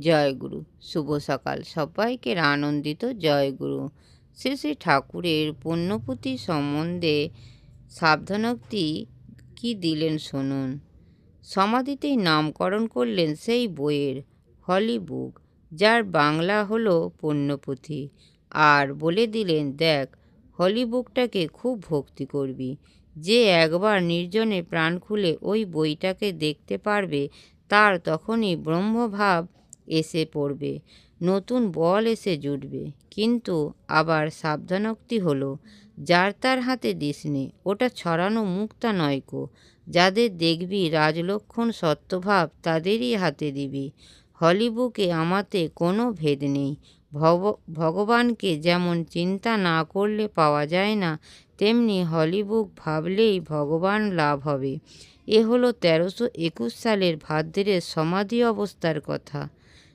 জয় গুরু। শুভ সকাল। সবাইকে আনন্দিত জয় গুরু। শ্রী শ্রী ঠাকুরের পুণ্যপুতি সম্বন্ধে সাবধানোক্তি কি দিলেন শুনুন। সমাধিতেই নামকরণ করলেন সেই বইয়ের হলি বুক, যার বাংলা হলো পুণ্যপুঁথি। আর বলে দিলেন, দেখ, হলি বুকটাকে খুব ভক্তি করবি। যে একবার নির্জনে প্রাণ খুলে ওই বইটাকে দেখতে পারবে, তার তখনই ব্রহ্মভাব এসে পড়বে। নতুন বল এসে জুটবে। কিন্তু আবার সাবধানোক্তি হলো, যার তার হাতে দিস নে। ওটা ছড়ানো মুক্তা নয় কো। যাদের দেখবি রাজলক্ষণ সত্যভাব, তাদেরই হাতে দিবি। হলিবুকে আমাতে কোনো ভেদ নেই। ভগবানকে যেমন চিন্তা না করলে পাওয়া যায় না, তেমনি হলিবুক ভাবলেই ভগবান লাভ হবে। এ হলো তেরোশো একুশ সালের ভাদ্রের সমাধি অবস্থার কথা।